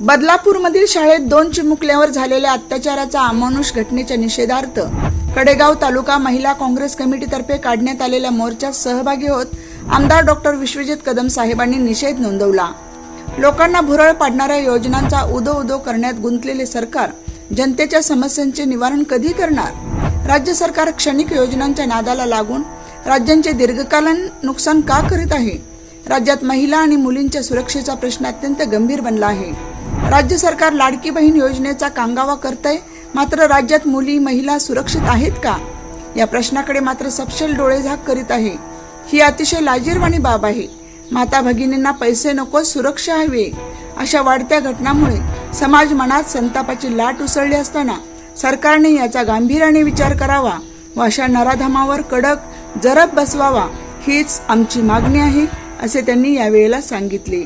बदलापूरमधील शाळेत दोन चिमुकल्यावर झालेल्या अत्याचाराचा अमानुष घटनेच्या निषेधार्थ कडेगाव तालुका महिला काँग्रेस कमिटीतर्फे काढण्यात आलेल्या मोर्चात सहभागी होत आमदार डॉक्टर विश्वजित कदम साहेबांनी निषेध नोंदवला. लोकांना भुरळ पाडणाऱ्या योजनांचा उदो उदो करण्यात गुंतलेले सरकार जनतेच्या समस्यांचे निवारण कधी करणार? राज्य सरकार क्षणिक योजनांच्या नादाला लागून राज्यांचे दीर्घकालीन नुकसान का करीत आहे? राज्यात महिला आणि मुलींच्या सुरक्षेचा प्रश्न अत्यंत गंभीर बनला आहे. राज्य सरकार लाडकी बहीण योजनेचा कांगावा करतंय. मात्र राज्यात मुली महिला सुरक्षित आहेत का? या प्रश्नाकडे मात्र सपशेल डोळेझाक करीत आहे. ही अतिशय लाजीरवाणी बाब आहे. माता भगिनींना पैसे नको सुरक्षा हवी. अशा वाढत्या घटनांमुळे समाज मनात संतापाची लाट उसळली असताना सरकारने याचा गांभीर्याने विचार करावा व अशा नराधमावर कडक जरब बसवावा हीच आमची मागणी आहे असे त्यांनी यावेळेला सांगितले.